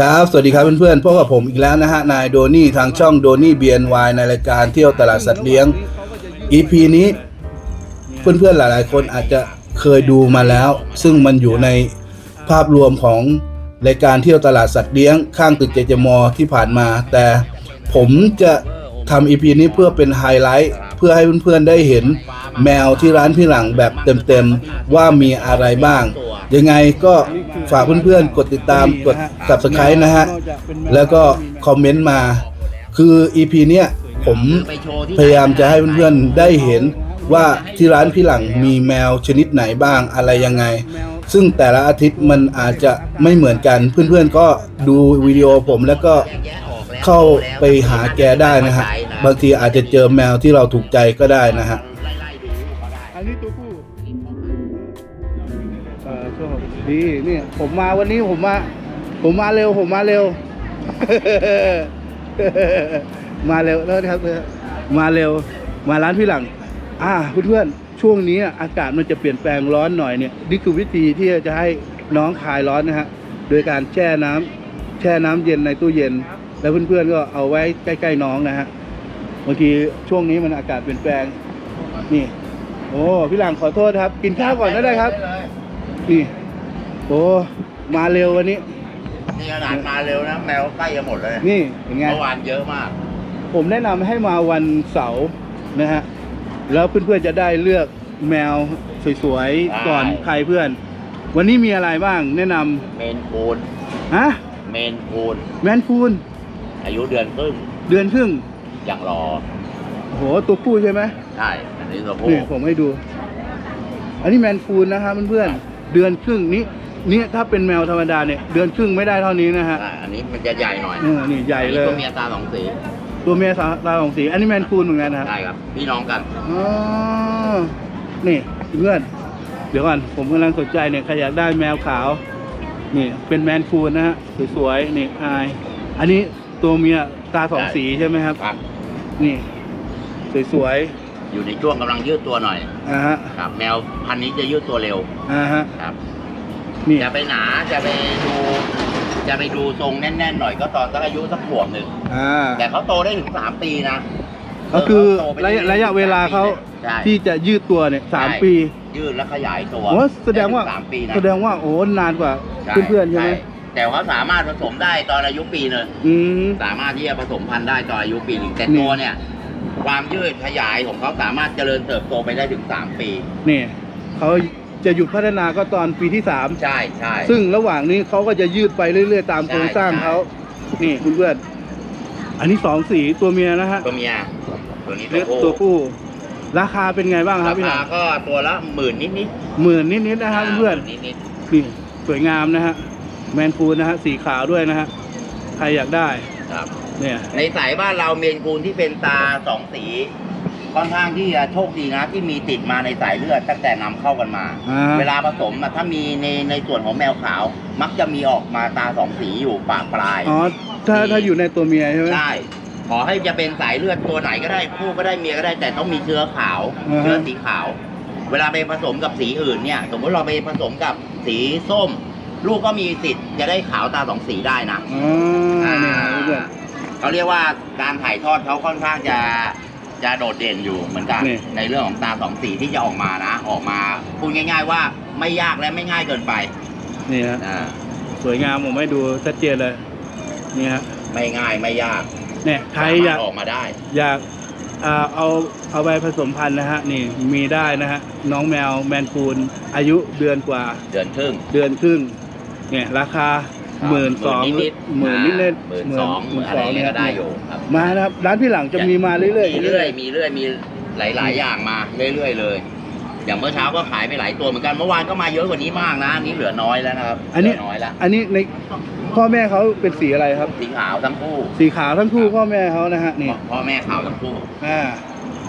ครับ สวัสดีครับเพื่อนๆพบกับผมอีกแล้วนะฮะ นายโดนี่ทางช่องโดนี่ BNY ในรายการเที่ยวตลาดสัตว์เลี้ยง EP นี้ เพื่อนๆหลายๆ คนอาจจะเคยดูมาแล้ว ซึ่งมันอยู่ในภาพรวมของรายการเที่ยวตลาดสัตว์เลี้ยง ข้างตึกเจเจมอที่ผ่านมา แต่ผมจะทำ EP นี้เพื่อเป็นไฮไลท์เพื่อให้เพื่อนๆได้เห็นแมวที่ร้านพี่หลังแบบเต็มๆว่ามีอะไรบ้าง ยังไงก็ฝากเพื่อนๆ กดติดตามกด subscribe นะฮะ แล้วก็คอมเมนต์มา คือ EP เนี้ยผมพยายามจะให้เพื่อนๆ ได้เห็นว่าที่ร้านพี่หลังมีแมวชนิดไหนบ้างอะไรยังไง ซึ่งแต่ละอาทิตย์มันอาจจะไม่เหมือนกัน เพื่อนๆ ก็ดูวิดีโอผมแล้วก็เข้าไปหาแกได้นะฮะ บางทีอาจจะเจอแมวที่เราถูกใจก็ได้นะฮะ ดีนี่ผมมาวันนี้ผมมา ผมมาเร็ว ผมมาเร็ว มาเร็วแล้วนะครับ มาเร็ว มาร้านพี่หลัง อ่าเพื่อนๆช่วงนี้อากาศมันจะเปลี่ยนแปลงร้อนหน่อยเนี่ยนี่คือวิธีที่จะให้น้องคลายร้อนนะฮะโดยการแช่น้ำแช่น้ำเย็นในตู้เย็น แล้วเพื่อนๆก็เอาไว้ใกล้ๆน้องนะฮะบางทีช่วงนี้มันอากาศเปลี่ยนแปลงนี่ โอ้พี่หลังขอโทษครับ กินข้าวก่อนได้ครับ นี่ โอ้มาเร็ววันนี้ นี่ขนาดมาเร็วนะ แมวใกล้จะหมดเลยนี่เป็นไง เมื่อวานเยอะมาก ผมแนะนำให้มาวันเสาร์นะฮะ แล้วเพื่อนๆจะได้เลือกแมวสวยใช่ๆก่อนใครเพื่อน วันนี้มีอะไรบ้างแนะนเมนคูนำฮะเมนคูนแมนคูนอายุเดือนครึ่งเดือนครึ่งอย่างรอโอ้โหตัวผู้ใช่ไหมใช่อันนี้ตัวผู้นี่ผมให้ดู อันนี้แมนคูนนะครับเพื่อนๆเดือนครึ่งนี้ นี่ถ้าเป็นแมวธรรมดาเนี่ยเดือนครึ่งไม่ได้เท่านี้นะฮะใช่อันนี้มันจะใหญ่หน่อยเออนี่ใหญ่เลย อันนี้ตัวเมียตาสองสีตัวเมียสาตาของสีอันนี้แมนคูนเหมือนกันนะครับใช่ครับ พี่น้องกัน อ๋อ นี่เพื่อน เดี๋ยวก่อน ผมกำลังสนใจเนี่ยใครอยากได้แมวขาว นี่เป็นแมนคูนนะฮะ สวยๆ นี่อาย อันนี้ตัวเมียตาสองใช่สีใช่ไหมครับ ครับ นี่ สวยอยู่ในช่วงกำลังยืดตัวหน่อยๆ อ่าฮะ ครับ แมวพันธุ์นี้จะยืดตัวเร็วอ่าฮะ ครับ นี่ จะไปหนาจะไปดูจะไปดูทรงแน่นๆหน่อยก็ตอนสักอายุสักขวบหนึ่งอ่าแต่เขาโตได้ถึงสามปีนะก็คือเขโตไระปยะระยะเวลาเขาใช่ที่จะยืดตัวเนี่ยสามใช่ปี ยืดและขยายตัวโอ้แสดงว่า ไถึสามปีนะแสดงว่าโอ้นานกว่าใช่เพื่อนๆใช่ไหมแต่ว่าสามารถผสมได้ตอนอายุปีหนึ่งอืม สามารถที่จะผสมพันธุ์ได้ตอนอายุปีหนึ่งแต่นี่ ตัวเนี่ย ความยืดขยายของเขาสามารถเจริญเติบโตไปได้ถึงสามปีนี่เขา จะหยุดพัฒนาก็ตอนปีที่สามใช่ใช่ซึ่งระหว่างนี้เขาก็จะยืดไปเรื่อย ๆ ตามโครงสร้างใช่เขานี่เพื่อนๆอันนี้สองสีตัวเมียนะฮะตัวเมียตัวนี้เลือกตัตัววผู้ผู้ราคาเป็นไงบ้างครับราพี่หคาลังก็ตัวละหมื่นนิดนิดหมื่นนิดๆนะครับเพื่อนนิดนิดๆนี่สวยงามนะฮะแมนคูนนะฮะสีขาวด้วยนะฮะใครอยากได้ๆครับเนี่ยในสายบ้านเราเมนคูนที่เป็นตาสองสี ค่อนข้างที่จะโชคดีนะ ที่มีติดมาในสายเลือดตั้งแต่นำเข้ากันมา อ่า เวลาผสมอะถ้ามีในในส่วนของแมวขาว มักจะมีออกมาตาสองสีอยู่ปากปลาย อ๋อ ถ้าถ้าอยู่ในตัวเมียใช่ไหม ใช่ขอให้จะเป็นสายเลือดตัวไหนก็ได้คู่ก็ได้เมียก็ได้แต่ต้องมีเชื้อขาวอ่าฮะ เชื้อสีขาว เวลาไปผสมกับสีอื่นเนี่ยสมมติเราไปผสมกับสีส้ม ลูกก็มีสิทธิ์จะได้ขาวตาสองสีได้นะอ๋อเนี่ยเพื่อน เขาเรียกว่าการถ่ายทอดเขาค่อนข้างจะ จะโดดเด่นอยู่เหมือนกันนี่ ในเรื่องของตาสองสีที่จะออกมานะ ออกมาพูดง่าย ๆ ว่าไม่ยากและไม่ง่ายเกินไปนี่ฮะอ่าสวยงามผมให้ดูชัดเจนเลยนี่ฮะไม่ง่ายไม่ยากเนี่ยใครอยากสมถออกมาได้ อยากอ่าเอาเอาไปผสมพันธุ์นะฮะนี่มีได้นะฮะน้องแมวแมนคูนอายุเดือนกว่าเดือนครึ่งเดือนครึ่งเนี่ยราคา หมื่นสองนิดหมื่นนิดเล่นหมื่นสองหมื่นอะสไรองเงี้เนี่ยยก็ได้อยู่ครับมานะครับร้านพี่หลังจะมีมาเรื่อยๆมีเรื่อยมีเรื่อยมีหลาย ๆ อย่างมาเรื่อยๆเลย อย่างเมื่อเช้าก็ขายไปหลายตัวเหมือนกันเมื่อวานก็มาเยอะกว่านี้มากนะอันนี้เหลือน้อยแล้วนะครับอันนี้เหลืน้อยแล้วอันนี้ในพ่อแม่เขาเป็นสีอะไรครับ สีขาวทั้งคู่ สีขาวทั้งคู่พ่อแม่เขานะฮะนี่พ่อแม่ขาวทั้งคู่อ่า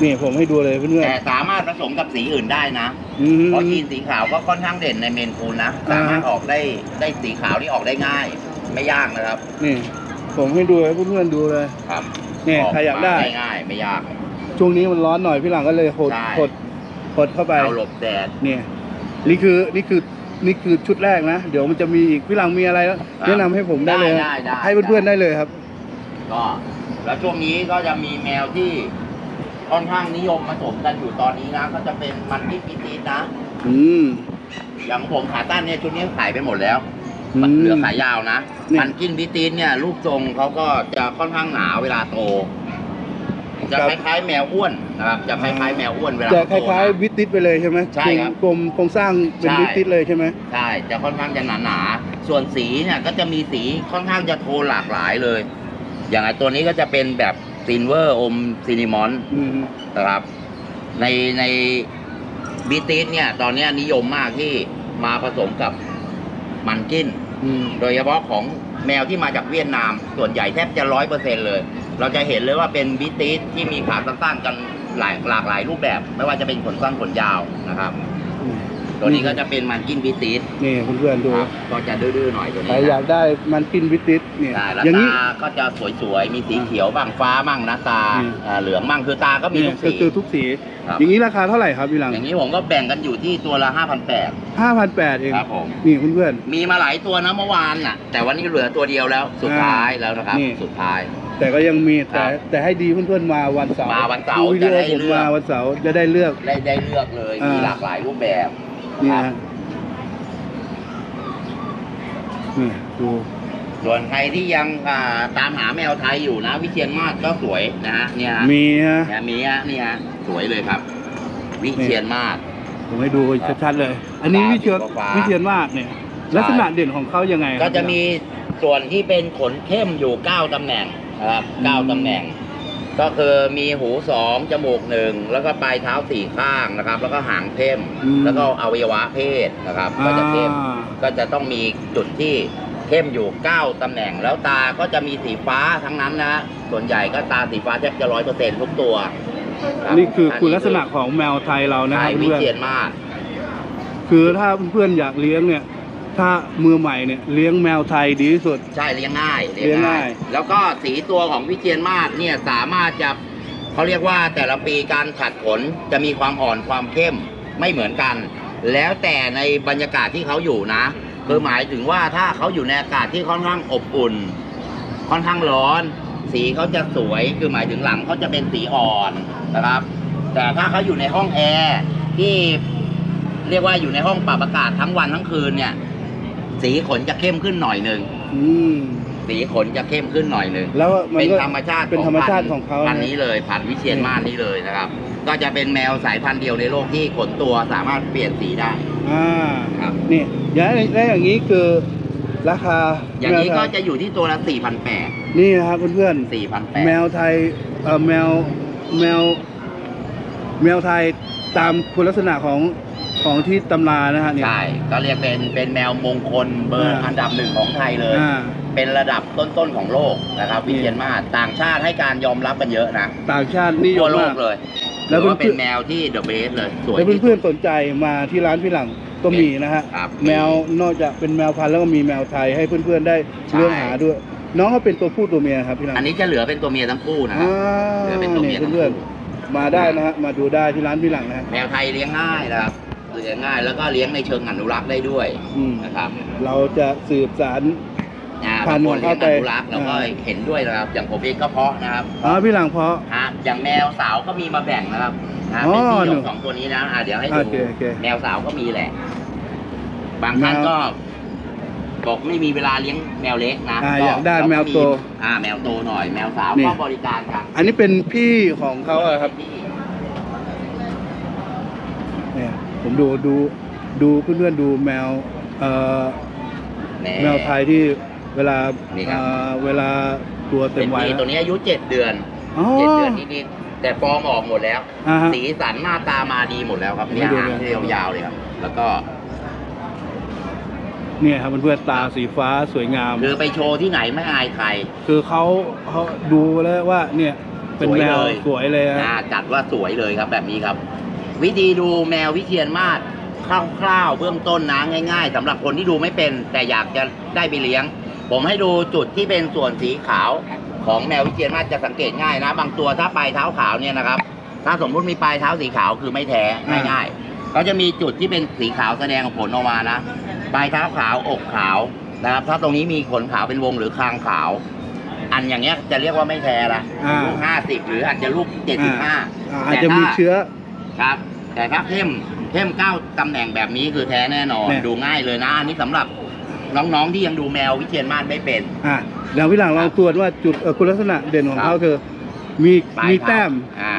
นี่ผมให้ดูเลยเพื่อนแต่สามารถผสมกับสีอื่นได้นะ ๆอืมเพราะยีนสีขาวก็ค่อนข้างเด่นในเมนคูนนะอ่าสามารถออกได้ได้สีขาวที่ออกได้ง่าย ไม่ยากนะครับนี่ ผมให้ดูให้เพื่อนๆดูเลย ครับเนี่ยใครอยากได้ง่ายๆไม่ยาก ช่วงนี้มันร้อนหน่อยพี่หลังก็เลยหดใช่ หดหดเข้าไปเอาหลบแดด เนี่ย นี่คือนี่คือนี่คือชุดแรกนะ เดี๋ยวมันจะมีอีกพี่หลังมีอะไรแนะนำให้ผมได้เลยได้ได้ให้เพื่อนๆได้เลยครับ ก็แล้วช่วงนี้ก็จะมีแมวที่ ค่อนข้างนิยมผสมกันอยู่ตอนนี้นะก็จะเป็นมันที่ปีตีดนะ อืม อย่างผมขาตั้นเนี่ยชุดนี้ขายไปหมดแล้วอืมมันเหลือขายาวนะนี่มันกินบิตีนเนี่ยรูปทรงเขาก็จะค่อนข้างหนาเวลาโต จะครับคล้ายๆแมวอ้วนนะครับ จะคล้ายๆแมวอ้วนเวลาจะคโตนะ ล้ายๆวิตติสไปเลยใช่ไหมใช่ครับ กลมๆโครงสร้างเป็นใช่วิตติสเลยใช่ไหม ใช่ จะค่อนข้างจะหนาๆส่วนสีเนี่ยก็จะมีสีค่อนข้างจะโทนหลากหลายเลย อย่างไอตัวนี้ก็จะเป็นแบบ ซินเวอร์อมซินิมอนอืมนะครับ ในในบิติสเนี่ย ตอนเนี้ยนิยมมากที่มาผสมกับมันกิน อืมโดยเฉพาะของแมวที่มาจากเวียดนาม ส่วนใหญ่แทบจะร้อยเปอร์เซ็นเลย เราจะเห็นเลยว่าเป็นบิติสที่มีขาสั้นๆกันหลายหลากหลายรูปแบบ ไม่ว่าจะเป็นขนสั้นขนยาวนะครับอืม ตัวนี้ก็จะเป็นมันกินบิติสนี่เพื่อนๆดู ครับก็จะดื้อๆหน่อยตัวใครนี้อยากได้มันกินวิตติสเนี่ยใช่แล้วอย่างนี้ ตาก็จะสวยๆ มีสีเขียวบ้างฟ้าบ้างนะตาอืม อ่าเหลืองบ้างคือตาก็มีเนี่ยทุกก็สี คือทุกสี ครับ อย่างนี้ราคาเท่าไหร่ครับพี่หลังอย่างนี้ผมก็แบ่งกันอยู่ที่ตัวละ5,800ห้าพันแปดเองครับผม นี่เพื่อน มีมาหลายตัวนะเมื่อวานน่ะ แต่วันนี้เหลือตัวเดียวแล้วสุดท้ายแล้วนะครับ นี่ สุดท้าย ๆแต่ก็ยังมีแต่ครับแต่ให้ดีเพื่อนๆมาวันเสาร์มาวันเสาร์ดูวิดีโอจะได้ผมเลือก มาวันเสาร์จะได้เลือก ได้ได้เลือกเลยอ่ามีมีหลากหลายรูปแบบ นี่ครัฮะบนี่ดูส่วนใครที่ยังอ่าตามหาแมวไทยอยู่นะ วิเชียนมาศก็สวยนะฮะเนี่ยฮะมีฮะ เนี่ยมีฮะนี่ฮะสวยเลยครับ วิเชียนมาศ ผมให้ดูชัดๆเลย อันนี้วิเชียนฟ้า วิเชียนมากเนี่ย ลักษณะเด่นของเขายังไงครับ ก็จะมีส่วนที่เป็นขนเข้มอยู่เก้าตำแหน่งนะครับเก้าตำแหน่ง ก็คือมีหูสองจมูกหนึ่งแล้วก็ปลายเท้าสี่ข้างนะครับ แล้วก็หางเข้มอืมแล้วก็อวัยวะเพศนะครับ ก็จะเข้มอ่า ก็จะต้องมีจุดที่เข้มอยู่เก้าตำแหน่ง แล้วตาก็จะมีสีฟ้าทั้งนั้นนะ ส่วนใหญ่ก็ตาสีฟ้าแทบจะร้อยเปอร์เซ็นต์ทุกตัวรับนี่คือคุณลักษณะของแมวไทยเรานะไทครับยวิเพื่อนเชียนมาศคือถ้าเพื่อนๆอยากเลี้ยงเนี่ย ถ้ามือใหม่เนี่ยเลี้ยงแมวไทยดีที่สุด ใช่เลี้ยงง่ายเลี้ยงง่าย แล้วก็สีตัวของวิเชียนมาศเนี่ยสามารถจะเขาเรียกว่าแต่ละปีการขัดขนจะมีความอ่อนความเข้มไม่เหมือนกัน แล้วแต่ในบรรยากาศที่เขาอยู่นะคือหมายถึงว่าถ้าเขาอยู่ในอากาศที่ค่อนข้างอบอุ่น ค่อนข้างร้อน สีเขาจะสวยคือหมายถึงหลังเขาจะเป็นสีอ่อนนะครับ แต่ถ้าเขาอยู่ในห้องแอร์ที่เรียกว่าอยู่ในห้องปรับอากาศทั้งวันทั้งคืนเนี่ย สีขนจะเข้มขึ้นหน่อยหนึ่งอืม สีขนจะเข้มขึ้นหน่อยหนึ่งแล้วมันเป็นก็ธรรมชาติเป็นธรรมชาติของเขาพันนะธุ์นี้เลยพันธุ์วิเชียนมาศนี้เลยนะครับ ก็จะเป็นแมวสายพันธุ์เดียวในโลกที่ขนตัวสามารถเปลี่ยนสีได้อ่าครับ นี่อย่างนี้แล้วอย่างนี้คือราคาอย่างนี้แมวไทก็จะอยู่ที่ตัวละ4,800 นี่นะครับเพื่อนๆ4,800 แมวไทยเอ่อแมวแมว แมวไทยตามคุณลักษณะของ ของที่ตำรานะฮะเนี่ย ใช่ก็เรียกเป็นเป็นแมวมงคลเบอร์อ่า อันดับหนึ่งของไทยเลย อ่า เป็นระดับต้นๆของโลกนะครับ วิเชียนมาศต่างชาติให้การยอมรับกันเยอะนะต่างชาตินิยทั่วมโลมาก กเลยแล้วถือว่าเพื่เป็อนนแมวที่เดอะเบสเลยสวยแล้วที่สุดเพื่อนๆสนใจมาที่ร้านพี่หลังก็มีนะฮะครับแมวนอกจากเป็นแมวพันธุ์แล้วก็มีแมวไทยให้เพื่อนๆได้ใช่ เลือกหาด้วย น้องเขาเป็นตัวผู้ตัวเมียครับพี่หลังอันนี้จะเหลือเป็นตัวเมียทั้งคู่นะครับอ่าเหลือเป็นตัวเมียทั้งเพื่อนคู่ๆมาได้นะฮะมาดูได้ที่ร้านพี่หลังนะฮะ แมวไทยเลี้ยงง่ายนะครับ เลี้ยงง่าย แล้วก็เลี้ยงในเชิงอนุรักษ์ได้ด้วยอืมนะครับเราจะสืบสารอ่าพับานงธุ์คนเลี้ยงเข้าอไปนุรักษ์เราก็อ่าเห็นด้วยนะครับ อย่างผมเองก็เพาะนะครับอ๋อพี่หลังเพาะ ฮะอย่างแมวสาวก็มีมาแบ่งนะครับนะอ๋อเป็นที่หนูของสองตัวนี้นะอ่าเดี๋ยวให้โอดูเคโอเคแมวสาวก็มีแหละ บางท่านแมวก็บอกไม่มีเวลาเลี้ยงแมวเล็กนะอ่าก็อยากได้เรแมวโตอ่า แมวโตหน่อย แมวสาวนี่ ก็บริการครับอันนี้เป็นพี่ของเขาอะครับเนี่ย ผมดูดูดูเพื่อนๆดูแมวเอ่อแหแมวไทยที่เวลานี่ครับเอ่อเวลาตัวเต็เป็มนวัยปีแล้วตัวนี้อายุเจ็ดเดือนอ๋อ เจ็ดเดือนนิดๆแต่ฟอร์มออกหมดแล้ว อ่าฮะ สีสันหน้าตามาดีหมดแล้วครับไม่เนี่ยดูหางเลยเรียวยาวเลยครับ แล้วก็เนี่ยครับเพื่อนๆตาสีฟ้าสวยงาม คือไปโชว์ที่ไหนไม่อายใคร คือเขาเขาดูแล้วว่าเนี่ยเป็นสวยแมวเลย สวยเลยอะอ่าจัดว่าสวยเลยครับแบบนี้ครับ วิธีดูแมววิเชียนมาศคร่าวๆเบื้องต้นนะง่าย ๆสำหรับคนที่ดูไม่เป็น แต่อยากจะได้ไปเลี้ยง ผมให้ดูจุดที่เป็นส่วนสีขาวของแมววิเชียนมาศจะสังเกตง่ายนะ บางตัวถ้าปลายเท้าขาวเนี่ยนะครับ ถ้าสมมุติมีปลายเท้าสีขาวคือไม่แท้ง่ายๆเขาจะมีจุดที่เป็นสีขาวแสดงผลออกมานะปลายเท้าขาวอกขาวนะครับถ้าตรงนี้มีขนขาวเป็นวงหรือคางขาว อันอย่างเงี้ยจะเรียกว่าไม่แท้ละอ่าลูกห้าสิบหรืออาจจะลูกเจ็ดสิบห้าอ่าอาจจะมีเชื้อ ครับ แต่ถ้าเข้มเข้มเก้าตำแหน่งแบบนี้คือแท้แน่นอนเนี่ยดูง่ายเลยนะ อันนี้สำหรับน้องๆที่ยังดูแมววิเชียนมาศไม่เป็น อะเดี๋ยวพี่หลังลองตรวจว่าจุดเอ่อคุณลักษณะเด่นของครับ เขาคือมีปลายมีเท้าแต้มอ่า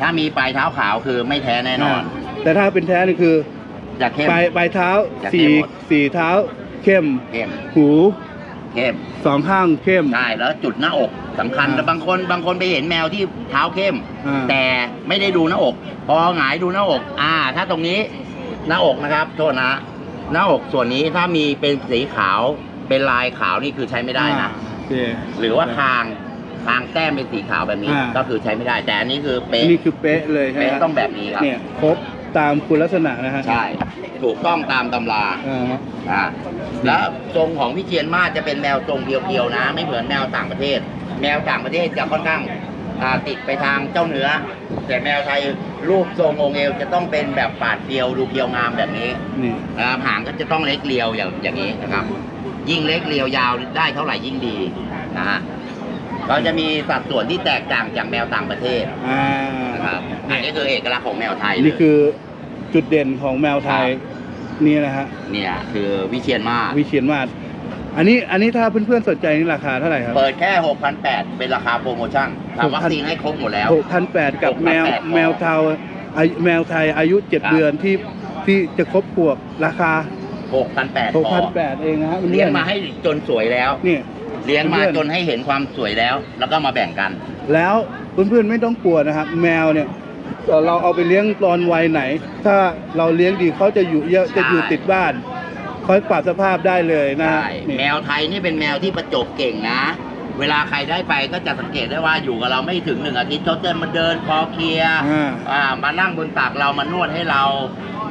ถ้ามีปลายเท้าขาวคือไม่แท้แน่นอนาแต่ถ้าเป็นแท้นี่คือจะเข้ม ปลายปลายเท้าจะเข้สี่มหมด สี่เท้าเข้ม เข้ม หู เข้มสองข้างเข้ม ใช่แล้วจุดหน้าอกสำคัญอ่าแต่บางคนบางคนไปเห็นแมวที่เท้าเข้ม อ่า แต่ไม่ได้ดูหน้าอก พอหงายดูหน้าอก อ่า ถ้าตรงนี้หน้าอกนะครับโทษนะหน้าอกส่วนนี้ถ้ามีเป็นสีขาวเป็นลายขาวนี่คือใช้ไม่ได้นะอ่าโอเค หรือว่าคางคางแต้มเป็นสีขาวแบบนี้ อ่า ก็คือใช้ไม่ได้ แต่อันนี้คือเป๊ะนี่คือเป๊ะเลยใช่ไหมเป๊ะฮะต้องแบบนี้ครับ เนี่ยครบตามคุณลักษณะนะฮะ ใช่ ถูกต้องตามตำราอ่าฮะอ่าแล้วทรงของวิเชียนมาศจะเป็นแมวทรงเพียวๆนะ ไม่เหมือนแมวต่างประเทศ แมวต่างประเทศจะค่อนข้างอ่าติดไปทางเจ้าเนื้อ แต่แมวไทยรูปทรงองค์เอวจะต้องเป็นแบบปาดเดียวดูเพียวงามแบบนี้นี่นะครับหางก็จะต้องเล็กเรียวอย่างอย่างนี้นะครับ ยิ่งเล็กเรียวยาวได้เท่าไหร่ยิ่งดีนะฮะก็จะมีสัดส่วนที่แตกต่างจากแมวต่างประเทศอ่านะครับอันนี้คือเอกลักษณ์ของแมวไทยเลย นี่คือ จุดเด่นของแมวไทยนี่นะฮะเนี่ยคือวิเชียนมาศวิเชียนมาศอันนี้อันนี้ถ้าเพื่อนๆสนใจนี่ราคาเท่าไหร่ครับ เปิดแค่ 6,800 เป็นราคาโปรโมชั่นทำวัคซีนให้ครบหมดแล้วหกพันแปดกับแมว6,800พอแมวเทาอายุแมวไทยอายุเจ็ดครับเดือนที่ที่จะครบขวบราคา 6,800หกพพัอนแปดเองนะฮะเลี้ยงมาให้จนสวยแล้วนี่เลี้ยงมาเพื่อนจนให้เห็นความสวยแล้ว แล้วก็มาแบ่งกัน แล้วเพื่อนๆไม่ต้องกลัวนะครับ แมวเนี่ย เอ่อเราเอาไปเลี้ยงตอนวัยไหน ถ้าเราเลี้ยงดีเขาจะอยู่เยอะจะอยู่ติดบ้านคอยปรับสภาพได้เลยนะฮะใช่นี่แมวไทยนี่เป็นแมวที่ประจบเก่งนะ เวลาใครได้ไปก็จะสังเกตได้ว่าอยู่กับเราไม่ถึงหนึ่งอาทิตย์เขาจะมาเดินคอเคลียร์อ่าอ่ามานั่งบนตักเรามานวดให้เรา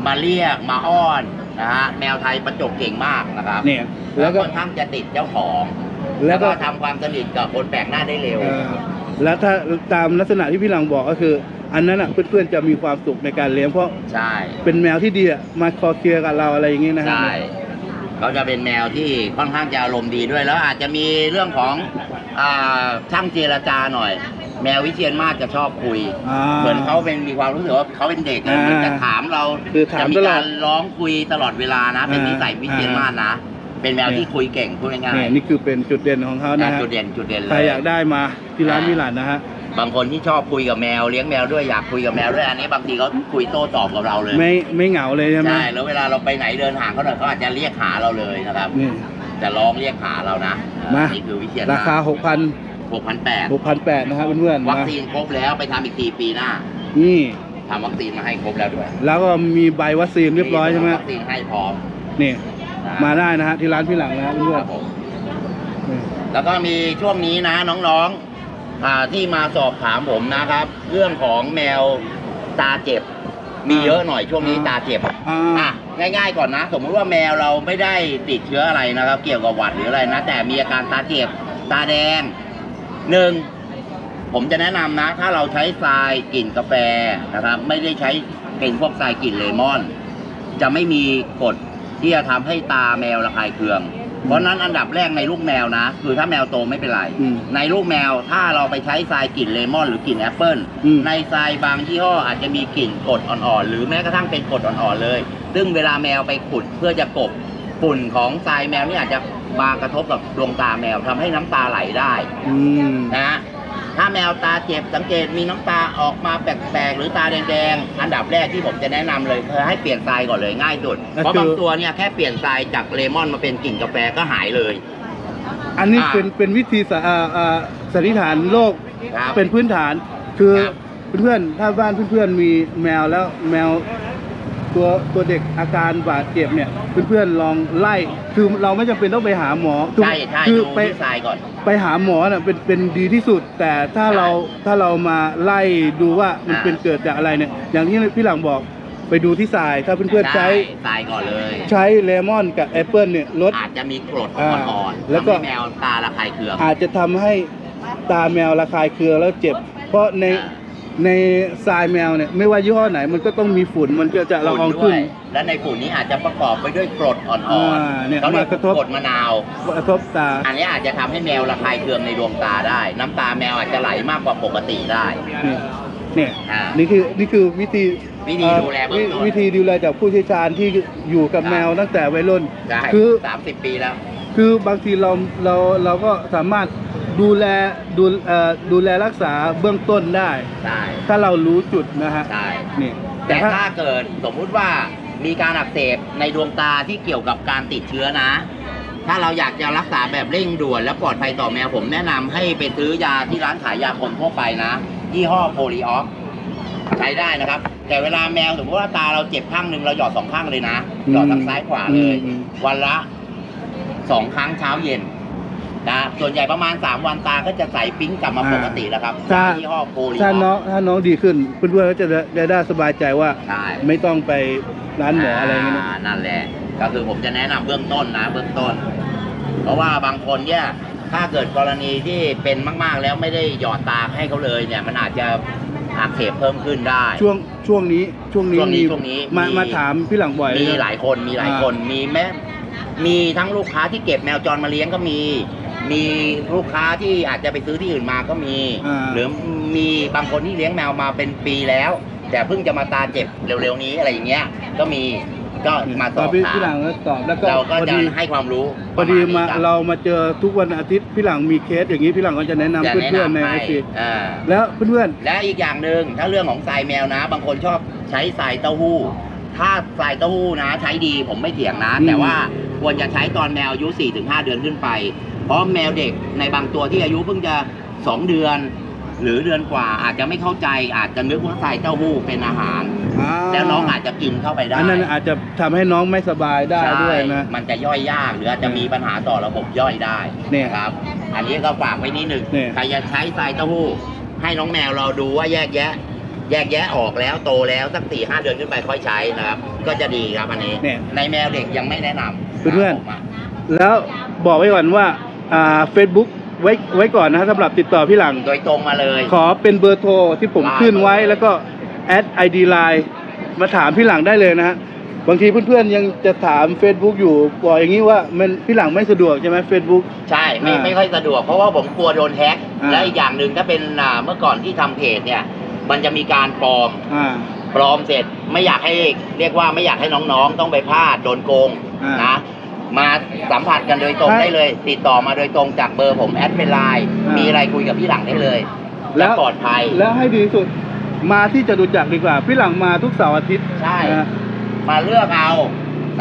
มาเรียกมาอ้อนนะฮะแมวไทยประจบเก่งมากนะครับเนี่ยแล้แล้ววก็ก็ค่อนข้างจะติดเจ้าของ แล้แล้ววก็ก็ทำความสนิทกับคนแปลกหน้าได้เร็วเอ่อแล้วถ้าตามลักษณะที่พี่หลังบอกก็คือ อันนั้นอะเพื่อนๆจะมีความสุขในการเลี้ยงเพราะใช่เป็นแมวที่ดีอะมาคอเคลียร์กับเราอะไรอย่างงี้นะฮะ ใช่เขาจะเป็นแมวที่ค่อนข้างจะอารมณ์ดีด้วยแล้วอาจจะมีเรื่องของอ่าช่างเจรจาหน่อย แมววิเชียนมาศจะชอบคุย อ่าเหมือนเขาเป็นมีความรู้สึกว่าเขาเป็นเด็กนะอ่าเหมือนจะถามเราคือถามจะมีตลอดการร้องคุยตลอดเวลานะ เป็นอ่านิสัยวิเชียนมาศนะ เป็นแมวที่คุยเก่งพูดง่ายนี่นี่คือเป็นจุดเด่นของเขาๆนะนะฮะจุดเด่นจุดเด่นเลใครยอยากได้มาที่ร้านอ่ามิลานนะฮะ บางคนที่ชอบคุยกับแมวเลี้ยงแมวด้วยอยากคุยกับแมวด้วยอันนี้บางทีเขาคุยโต้ตอบกับเราเลยไม่ไม่เหงาเลยใช่ไหมใช่แล้วเวลาเราไปไหนเดินห่างเขาหน่อยเขาอาจจะเรียกหาเราเลยนะครับนี่ จะร้องเรียกหาเรานะมานี่คือวิเชียนราคา6,000หกพันแปด6,800นะฮะเพื่อนๆวัคมาซีนครบแล้วไปทำอีกทีปีหน้านี่ ทำวัคซีนมาให้ครบแล้วด้วยแล้วก็มีใบวัคซีนเรียบร้อยใช่ไหมวัคซีนให้พร้อมนี่ นะมาได้นะฮะที่ร้านพี่หลังนะฮะเพื่คอนรับผมๆนี่แล้วก็มีช่วงนี้นะน้องๆอ่า ที่มาสอบถามผมนะครับ เรื่องของแมวตาเจ็บ มีเยอะหน่อยช่วงนี้ตาเจ็บอ่าอะง่ายๆก่อนนะ สมมติว่าแมวเราไม่ได้ติดเชื้ออะไรนะครับ เกี่ยวกับหวัดหรืออะไรนะ แต่มีอาการตาเจ็บตาแดงหนึ่งผมจะแนะนำนะ ถ้าเราใช้ทรายกลิ่นกาแฟนะครับ ไม่ได้ใช้เป็นพวกทรายกลิ่นเลมอน จะไม่มีกฎที่จะทำให้ตาแมวระคายเคือง เพราะฉะนั้นอันดับแรกในลูกแมวนะ คือถ้าแมวโตไม่เป็นไร อืมในลูกแมวถ้าเราไปใช้ทรายกลิ่นเลมอน หรือกลิ่นแอปเปิลอืม ในทรายบางยี่ห้ออาจจะมีกลิ่นกรดอ่อนๆ หรือแม้กระทั่งเป็นกรดอ่อนๆเลย ซึ่งเวลาแมวไปขุดเพื่อจะกบฝุ่นของทรายแมวนี่อาจจะมากระทบกับดวงตาแมวทำให้น้ำตาไหลได้ อืม นะ ถ้าแมวตาเจ็บสังเกตมีน้ำตาออกมาแปลกๆ หรือตาแดงๆ อันดับแรกที่ผมจะแนะนำเลยคือให้เปลี่ยนทรายก่อนเลยง่ายสุดเพราะบางตัวเนี่ยแค่เปลี่ยนทรายจากเลมอนมาเป็นกลิ่นกาแฟก็หายเลย อันนี้อ่าเป็นเป็นวิธีสะอ่าอ่าสันนิษฐานโลกครับเป็นพื้นฐาน คือครับ เพื่อนๆถ้าบ้านเพื่อนๆมีแมวแล้วแมว ตัวตัวเด็กอาการบาดเจ็บเนี่ยเพื่อนๆลองไล่คือเราไม่จำเป็นต้องไปหาหมอคือใช่ใช่คือดูไปที่ทรายก่อน ไปหาหมอน่ะเป็นเป็นดีที่สุด แต่ถ้าใช่เราถ้าเรามาไล่ดูว่ามันอ่า เป็นเกิดจากอะไรเนี่ยอย่างที่พี่หลังบอกไปดูที่ทราย ถ้าเพื่อนๆใช้ทรายก่อนเลย ใช้เลมอนกับแอปเปิลเนี่ยลด อาจจะมีกรดอ่าอ่อนๆแล้วก็ทำให้แมวตาระคายเคือง อาจจะทำให้ตาแมวระคายเคืองแล้วเจ็บ เพราะในอ่า ในทรายแมวเนี่ยไม่ว่ายี่ห้อไหน มันก็ต้องมีฝุ่นมันก็จะละอองฝุ่ขึ้นนด้วยและในฝุ่นนี้อาจจะประกอบไปด้วยกรดอ่อนอ่าเนี่ยๆเขาเรียกมากระทบ กรดมะนาว กระทบตา อันนี้อาจจะทำให้แมวระคายเคืองในดวงตาได้ น้ำตาแมวอาจจะไหลมากกว่าปกติได้ เนี่ยเนี่ยอ่านี่คือนี่คือวิธีวิธีดูแลเบื้องต้นวิธีดูแลจากผู้เชี่ยวชาญที่อยู่กับแมวตั้งแต่วัยรุ่น ได้คือ สามสิบปีแล้ว คือบางทีเราเราเราก็สามารถ ดูแลดูเอ่อดูแลรักษาเบื้องต้นได้ใช่ถ้าเรารู้จุดนะฮะใช่ นี่แต่แต่ถ้าถ้าเกิดสมมุติว่ามีการอักเสบในดวงตาที่เกี่ยวกับการติดเชื้อนะ ถ้าเราอยากจะรักษาแบบเร่งด่วนและปลอดภัยต่อแมวผมแนะนำให้ไปซื้อยาที่ร้านขายยาคนทั่วไปนะ ยี่ห้อโพลีออฟใช้ได้นะครับ แต่เวลาแมวสมมติว่าตาเราเจ็บข้างหนึ่งเราหยอดสองข้างเลยนะหยอดทั้งซ้ายขวาเลยอืมวันละสองครั้งเช้าเย็น นะส่วนใหญ่ประมาณ 3 วันตาก็จะใสปิ๊งกลับมาปกติแล้วครับถ้ายี่ห้อโพลีถ้าอน้อองฟถ้าน้องดีขึ้นเพื่อนๆก็จะได้ได้ได้สบายใจว่าใช่ ไม่ต้องไปร้านหมออะไรอย่างเงี้ยนะนั่นแหละ ก็คือผมจะแนะนำเบื้องต้นนะเบื้องต้น เพราะว่าบางคนเนี่ย ถ้าเกิดกรณีที่เป็นมาก ๆ แล้วไม่ได้หยอดตาให้เขาเลยเนี่ย มันอาจจะอักเสบเพิ่มขึ้นได้ ช่วงช่วงนี้ช่วงนี้ช่วงนี้มีช่วงนี้มามี มาถามพี่หลังบ่อยมีนะ หลายคนมีหลายคนมีแม่มีทั้งลูกค้าที่เก็บแมวจรมาเลี้ยงก็มี มีลูกค้าที่อาจจะไปซื้อที่อื่นมาก็มี อ่า หรือมีบางคนที่เลี้ยงแมวมาเป็นปีแล้ว แต่เพิ่งจะมาตาเจ็บเร็วๆนี้อะไรอย่างเงี้ย ก็มีก็มาสอบพี่ถาพี่หลัมงก็ตอบแล้วก็เราก็พอจะดีให้ความรู้พอดีมาประณนี้คบเรามาเจอทุกวันอาทิตย์พี่หลังมีเคสอย่างนี้พี่หลังก็จะแนะนำจะเพื่อนๆในแะำไอให้ซีอ่า แล้วเพื่อน และอีกอย่างหนึ่งถ้าเรื่องของทรายแมวนะ บางคนชอบใช้ทรายเต้าหู้ ถ้าทรายเต้าหู้นะ ใช้ดีผมไม่เถียงนะแต่ว่าควรจะใช้ตอนแมวอายุ4-5 เดือนขึ้นไป เพราะแมวเด็กในบางตัวที่อายุเพิ่งจะ 2 เดือน หรือเดือนกว่าอาจจะไม่เข้าใจอาจจะนึกว่าทรายเต้าหู้เป็นอาหารๆาแล้วน้องอาจจะกินเข้าไปได้อันนั้นอาจจะทำให้น้องไม่สบายได้ด้วยนะ ใช่มันจะย่อยยาก หรืออาจจะมีปัญหาต่อระบบย่อยได้เนี่ยครับ อันนี้ก็ฝากไว้นิดหนึ่งเนี่ย ใครจะใช้ทรายเต้าหู้ ให้น้องแมวเราดูว่าแยกแยะ แยกแยะออกแล้วโตแล้วสักสี่ห้าเดือนขึ้นไปค่อยใช้นะครับ ก็จะดีครับอันนี้ เนี่ยในแมวเด็กยังไม่แนะนำเพื่อนๆครับผมะแล้วบอกไว้ก่อนว่าอ่า เฟซบุ๊กไว้ไว้ก่อนนะสำหรับติดต่อพี่หลัง โดยตรงมาเลย ขอเป็นเบอร์โทรที่ผมได้ขึ้นไว้แล้วก็แอดไอดีไลน์มาถามพี่หลังได้เลยนะฮะบางทีเพื่อนๆยังจะถาม Facebook อยู่บอกอย่างนี้ว่ามันพี่หลังไม่สะดวกใช่ไหม Facebook ใช่ไม่อ่าไม่ค่อยสะดวก เพราะว่าผมกลัวโดนแฮ็กอ่า และอีกอย่างหนึ่งถ้าเป็นอ่าเมื่อก่อนที่ทำเพจเนี่ย มันจะมีการปลอมอ่า ปลอมเสร็จไม่อยากให้เรียกว่าไม่อยากให้น้องๆ ต้องไปพลาดโดนโกงอ่าน นะ มาสัมผัสกันโดยตรงใช่ได้เลย ติดต่อมาโดยตรงจากเบอร์ผมแอดเป็นไลน์อ่ามีมีอะไรคุยกับพี่หลังได้เลย แล้และวปลอดภัย แล้วให้ดีที่สุดมาที่จตุจักรดีกว่า พี่หลังมาทุกเสาร์อาทิตย์ใช่นะฮะมาเลือกเอา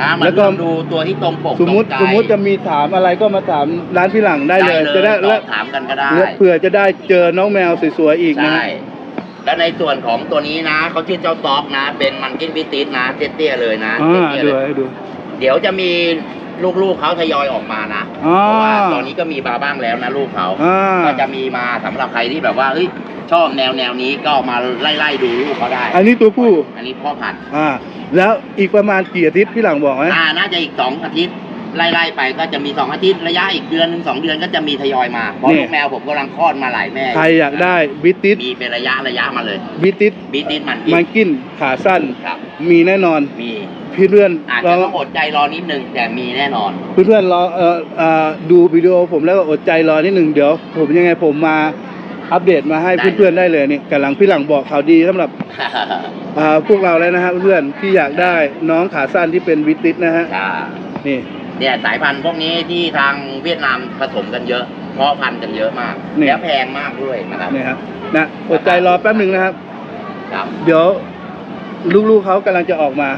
นะมาแล้วก็ เลือกดูตัวที่ตรงปกสมมติตรงใจสมมติจะมีถามอะไรก็มาถามร้านพี่หลังได้เลย จะได้สและอบถามกันก็ได้และเผื่อจะได้เจอน้องแมวสวยๆอีกนะ ใช่และในส่วนของตัวนี้นะเขาชื่อเจ้าต๊อกนะ เป็นมันกินพิติสนะเตี้ยๆเลยนะอ่าเตี้ยๆดูเลย ให้ดู เดี๋ยวจะมี ลูกๆเขาทยอยออกมานะอ๋อเพราะว่าตอนนี้ก็มีมาบ้างแล้วนะลูกเขาอ่า ก็จะมีมาสำหรับใครที่แบบว่าเฮ้ยชอบแนวแนวนี้ก็มาไล่ๆดูลูกเขาได้ อันนี้ตัวผู้ อันนี้พ่อพันธุ์อ่า แล้วอีกประมาณกี่อาทิตย์พี่หลังบอกไหมอ่าน่าจะอีกสองอาทิตย์ไล่ๆไปก็จะมีสองอาทิตย์ระยะอีกเดือนหนึ่งสองเดือนก็จะมีทยอยมาเพราะนี่ลูกแมวผมกำลังคลอดมาหลายแม่ใครอยากได้บิติสมีเป็นระยะระยะมาเลยบิติสบีติสมันกิมันนกินขาสั้นครับ มีแน่นอน มี พี่เพื่อนอาจเราจะต้องอดใจรอนิดนึงแต่มีแน่นอนเพื่อนๆรอเอ่อเอ่อดูวิดีโอผมแล้วก็อดใจรอนิดหนึ่งเดี๋ยว ผมยังไงผมมาอัปเดตมาให้ได้ เพื่อนๆได้เลยนี่กำลังพี่หลังบอกข่าวดีสำหรับอ่าพวกเราแล้วนะฮะเพื่อนๆที่อยากได้น้องขาสั้นที่เป็นวิติสนะฮะจ้านี่เนี่ยสายพันธุ์พวกนี้ที่ทางเวียดนามผสมกันเยอะ เพาะพันธุ์กันเยอะมากเนี่ยแล้วแพงมากด้วยนะครับนี่ครับนะอดใจรอแป๊บหนึ่งนะครับ ครับ เดี๋ยวลูกๆเขากำลังจะออกมา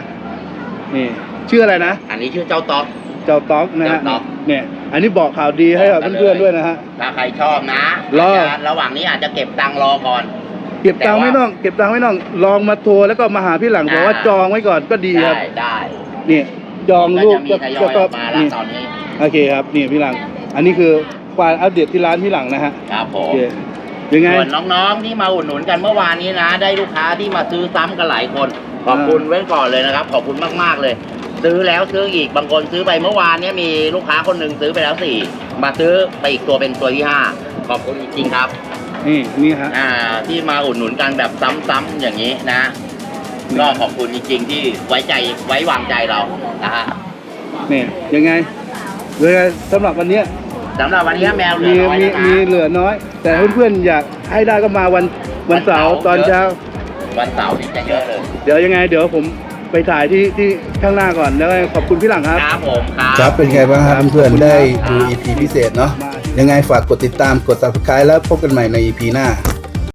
นี่ชื่ออะไรนะ อันนี้ชื่อเจ้าต๊อก เจ้าต๊อกนะฮะเจ้าต๊อก เนี่ย อันนี้บอกข่าวดีให้กับบอกกันเลยเพื่อนๆด้วยนะฮะ ถ้าใครชอบนะรอาจจะระหว่างนี้อาจจะเก็บตังค์รอก่อน เก็บตังค์แต่ว่าไม่ต้องเก็บตังค์ไม่ต้องลองมาโทรแล้วก็มาหาพี่หลังบอกว่าอ่า จองไว้ก่อนก็ดีครับ ได้ได้นี่จองก็ลูกจะมีทยอยออกมาแล้วนี่ตอนนี้ โอเคครับนี่พี่หลัง อันนี้คือความอัปเดตที่ร้านพี่หลังนะฮะครับผโอมเคยังไง ส่วนน้องๆที่มาอุดหนุนกันเมื่อวานนี้นะ ได้ลูกค้าที่มาซื้อซ้ำกันหลายคน ขอบคุณไว้ก่อนเลยนะครับ ขอบคุณมากๆเลย ซื้อแล้วซื้ออีกบางคนซื้อไปเมื่อวานเนี้มีลูกค้าคนหนึ่งซื้อไปแล้วสี่มาซื้อไปอีกตัวเป็นตัวที่ห้าขอบคุณจริงๆครับ นี่นี่ฮะอ่า ที่มาอุดหนุนกันแบบซ้ำๆอย่างนี้นะก็ขอบคุณจริงๆที่ไว้ใจไว้วางใจเรานะฮะนี่ยังไงเลยสำหรับวันเนี้ยสำหรับวันนี้แมวเหลืมีอน้อยมีแล้วนะมีเหลือน้อย แต่เพื่อนๆอยากให้ได้ก็มาวันวันเสาร์วันเสาร์ตอนเช้า วันเสาร์นี่จะเยอะเลยเดี๋ยวยังไง เดี๋ยวผมไปถ่ายที่ที่ข้างหน้าก่อนแล้วก็ขอบคุณพี่หลังครับครับผมครับ ครับเป็นไงบ้างครับเพื่อนขอบคุณๆได้ครับดู EP พิเศษเนาะมายังไงฝากกดติดตามกด subscribe แล้วพบกันใหม่ใน EP หน้า